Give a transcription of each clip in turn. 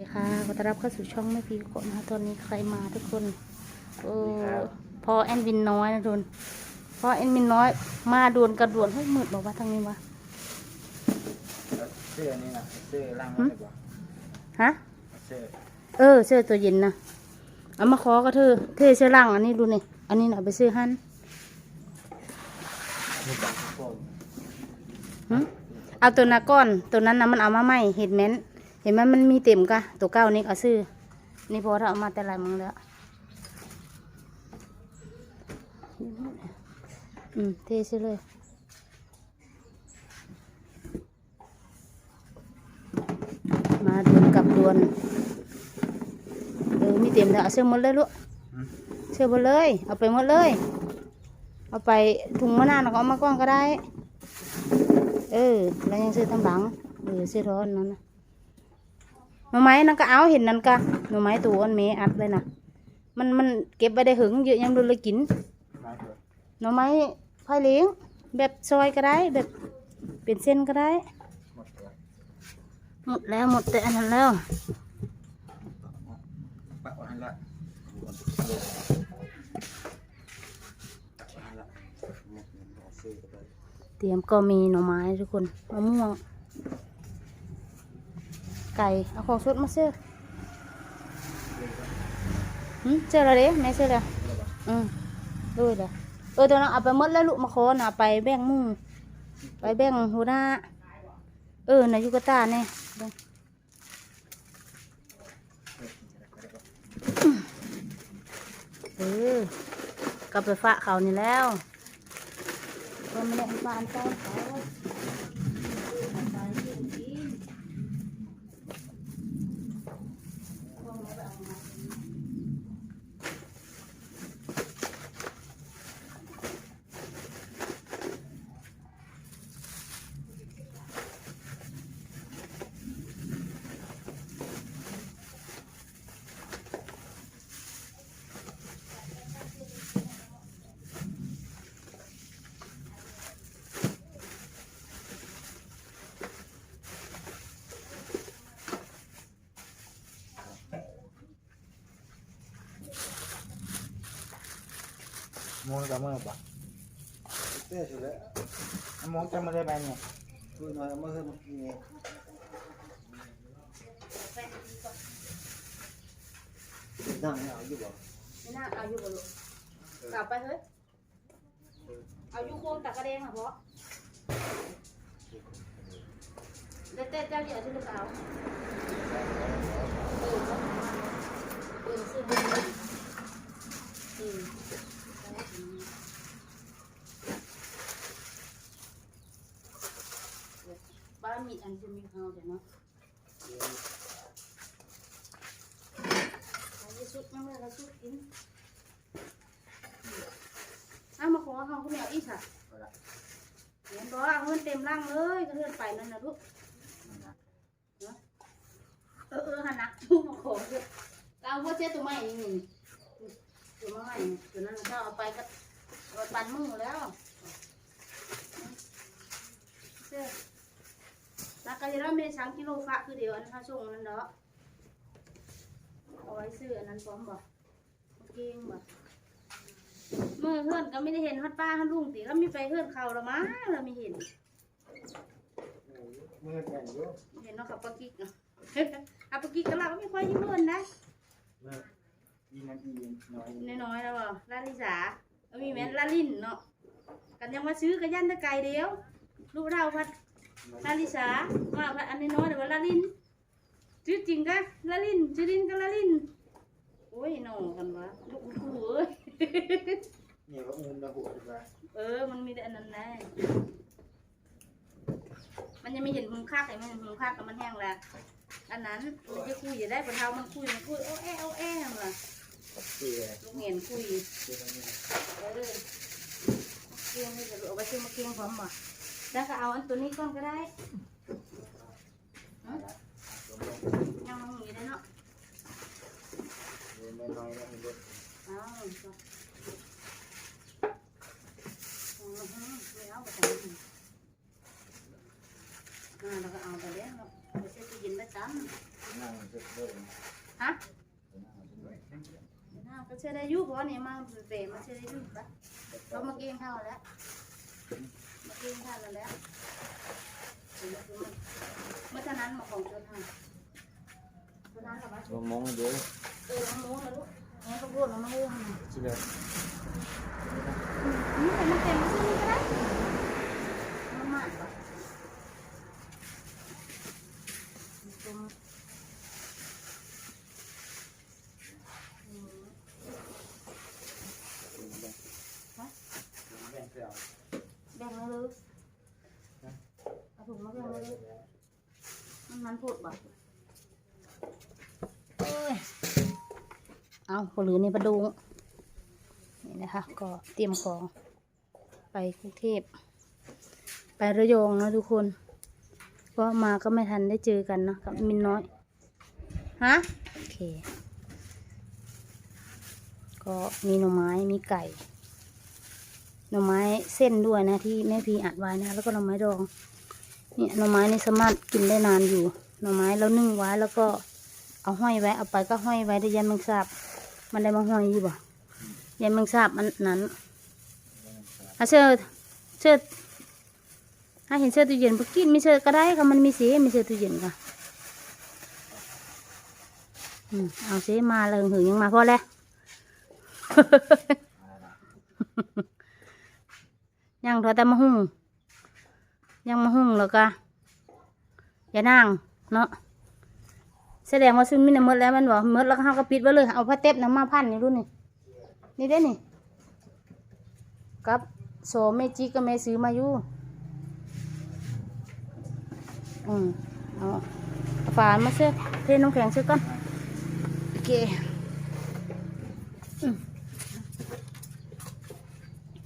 สวัสดีค่ะขอต้อนรับเข้าสู่ช่องแม่พีกดนะคะตอนนี้ใครมาทุกคนโอ้พอแอนวินน้อยนะทุนพอแอนวินน้อย มาด่วนกระด่วนให้ยมืดบอกว่าทางนี้วะแล้วเสื้อนี่นะเสื้อล่างหึอะไรบ่ฮะเสื้อเออเสื้อตัวเย็นนะเอามาขอก็เธอเธอเสื้อล่างอันนี้ดูนี่อันนี้น่ะเอาไปซื้อหันมีจักรโฟมหึเอาตัวนาก้อนตัวนั้นนะมันเอามาใหม่เห็นไหมน เห็นไหมมันมีเต็มกะตัวเก้านี่เอาซื้อ นี่พอถ้าเอามาแต่ลายมึงแล้วอืมเทซื้อเลยมาดวนกลับดวนเออมีเต็มแล้วเอาเสื้อหมดเลยลูกเสื้อหมดเลย เอาไปหมดเลย เอาไปถุงมะนาวแล้วก็เอามากล้องก็ได้ เออแล้วยังซื้อทำหลังเออซื้อร้อนนั่นนะ หน่อไม้นั่นก็เอาเห็นนั่นก็หน่อไม้ตัวอันเมอัดเลยนะมันมันเก็บไปได้หึงเยอะยังดูเลยกินหน่อไม้พายเลี้ยงแบบซอยก็ได้แบบเป็นเส้นก็ได้ หมดแล้วหมดแต่อันนั้นแล้วเงินเอาเสื้อไปเลยเตรียมก็มีหน่อไม้ทุกคนมะม่วง ไก่ เอาของสดมาเสื้อหืมเสื้ออะไรเด้แม่เสื้ออะไรอืมด้วยเลยเออตัวนั้นเอาไปมดแล้วลูกมาขอน่ะไปแบ่งมุ่งไปแบ่งหัวหน้า เออนายุกตาเนี่ยเออกลับไปฝากเขานี่แล้วก็ไม่ได้ฝากอันเขา มองกับมือปะเสื้อสุดแล้วมองจำมาได้ไหมเนี่ยคุยหน่อยเอามื่อเมื่อกี้เนี่ยนั่งให้เอาอยู่บ่ไม่น่าเอาอยู่บ่ลูกกลับไปเฮ้ยเอาอยู่โค้งตะกระเดงค่ะเพราะเด็ดเต้เจ้าเดี๋ยวที่ลูกเอาเออเออซื้อมาอืมบ้าน มีอันจะมีเขาเดี๋ยวเนาะเอาไปซุปน้ำเลยเราซุปกินเอามาขอเขาคุณแม่อีกค่ะเอาละเห็นบอกว่าเงินเต็มร่างเลยก็เลื่อนไปนั่นนะลูกนั่นนะเออเออหันนะลูกมาขอเถอะเอาพวกเจ้าตัวใหม่นี่นี่ตัวมาใหม่นี่ตัวนั้นเขาเอาไปก็เอาปันมือแล้วเจ้าแล้วก็จะได้ไม่ได้ช้างกิโลฝะคือเดียวอันนั้นเขาส่งอันนั้นเนาะเอาไว้ซื้ออันนั้นพร้อมบ่เก่งบ่เมื่อเพื่อนก็ไม่ได้เห็นฮัดป้าฮัดลุงติแล้วมีไปเพื่อนเขาละมั้งเราไม่เห็นมือแก่นอยู่เห็นเนาะกับปากิกเนาะอาปากิกกับเราก็ไม่ค่อยยิ้มเงินนะมือยิงมันอีน้อยน้อยๆแล้วบ่ลาลิสาเอามีแม่นลาลินเนาะกันยังมาซื้อกันยันตะไกเดียว ลูกเราพัด ลาลิสามาพัดอันน้อยๆเดี๋ยวว่าลาลินชื่อจริงกะลาลินชื่อลินก็ลาลินโอ้ยน้องกันวะลูกคู่เอ้ยเนี่ยก็อุ้มตะหัวดีกว่าเออมันมีแต่อันนั้นแน่มันยังไม่เห็นมุมคักไอ้มันมุมคักกับมันแห้งแล้วอันนั้นมันจะคุยอย่าได้ปะเท้ามันคุยมันคุยโอ้แอ้โอ้แอ้มาเสื้อลูกเหงียนคุยเสื้อนี่เออเกียงให้จะเอาไปซื้อมาเกียงพร้อมบ่ แล้วก็เอาอันตัวนี้ก่อนก็ได้ยังมองอย่างนี้ได้เนาะเอน้อยๆแล้วก็เอาจ้ะอือฮึไม่เอาไปทำอ่าแล้วก็เอาไปแล้วเนาะไปซื้อตู้เย็นไปตั้งนั่งเสื้อฮะเดี๋ยวก็เชื่อได้ยุเพราะเนี่ยมาเปรมาเชื่อได้ยุปะเรามากินข้าวแล้ว นข้าวแล้วแล้วเมื่อฉะนั้นมาของเจ้าทางเจ้านั้นหรอวะมามองเดูเออน้องมูนะลูกงั้นก็พูดน้องมูนะสิเลยนี่มันเต็มที่นี่ก็ได้มันมากปะตรงอืม แบ่งเสียว แบ่งมาเลยเอาถุงมาแบ่งมาเลยันพูดบ่เอ้ยเอาผลือนี่ประดูนี่นะคะ ก็เตรียมของไปกรุงเทพ ไประยองนะทุกคน เพราะมาก็ไม่ทันได้เจอกันเนอะกับมินน้อย ฮะ โอเค ก็มีหน่อไม้ มีไก่ หน่อไม้เส้นด้วยนะที่แม่พีอัดไว้นะ แล้วก็หน่อไม้ดอง นี่ยหน่อไม้นี่สามารถกินได้นานอยู่ หน่อไม้เรานึ่งไว้แล้วก็เอาห้อยไว้เอาไปก็ห้อยไว้ได้ยันมังสาบมันได้มาห้อยอยู่บ่ยันมังสาบมันนั้นอาเชิดเชิดถ้าเห็นเสื้อตู้เย็นไปกินไม่เสื้อก็ได้ค่ะมันมีสีมีเสื้อตู้เย็นค่ะอืมเอาสีมาเลยหึงยังมาพอแล้วยังทอแต่มาหุ่ง ยังมาหุ่งแล้วก็อย่านั่งเนาะแสดงว่าซึ่งมินะมดแล้วมันบอกหมดแล้วเขาก็ปิดไว้เลย เอาผ้าเต็บน้ำมาพันนี่รุ่นนี่นี่ได้นี่กับโซเมจิก็แม่ซื้อมาอยู่อืมเอาเอาฝานมาเสื้อเทน้ำแข็งเสื้อก่อนโอเคอืม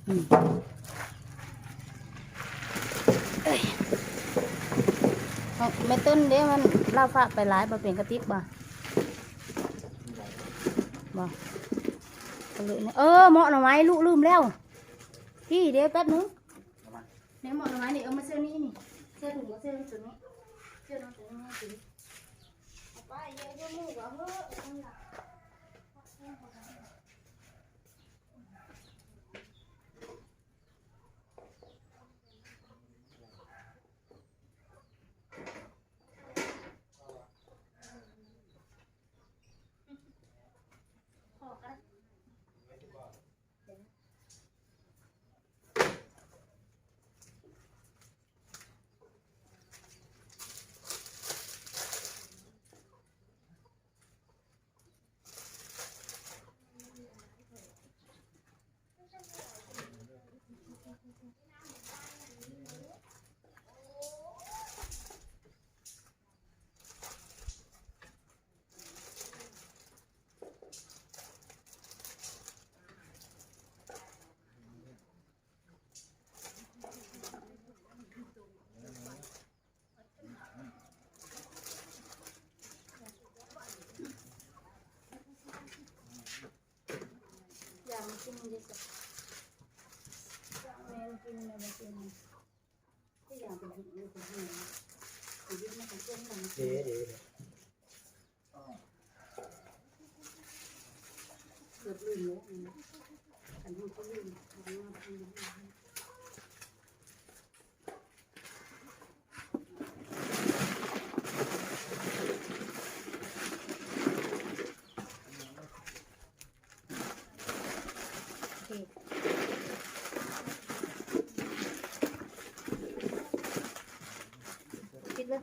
อืม เอาไม่ต้นเด้มันเล่าฟ้าไปหลายบ่เป็นกระติกบ่บ่ก็เออเหมาะหน่อไม้ลูกลืมแล้วพี่เดี๋ยวแป๊บนึงเนี่ยเหมาะหน่อไม้นี่เอามาเสื้อนี้นี่เสื้อถุงกับเสื้อนี้ตัวนี้เสื้อน้องตัวนี้ตัวนี้เอาไปเยอะเยอะมูกเอาเถอะเอาล่ะ พอกันอย่ามากินดิสิอย่าแม่มากินอย่ามากินที่อยากเป็นหินเป็นหินเป็นหินมาของเพื่ เดี๋ยวเดี๋ยวเดี๋ยวเกือบลืมแล้วอันนี้ก็ลืมอันนี้ก็ลืมโอเคคิดเลย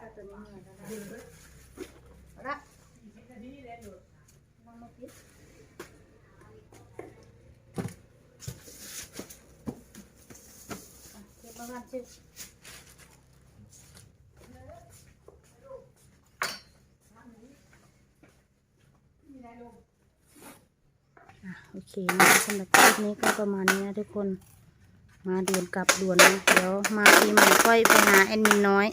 ก็ตัวที่บ้ละน้องมาพิษเก็บมาบ้านโอเคนะสำหรับคลิปนี้ก็ประมาณนี้นะทุกคน มาด่วนกลับด่วนนะ เดี๋ยวมาปีใหม่ค่อยไปหาแอนมินน้อย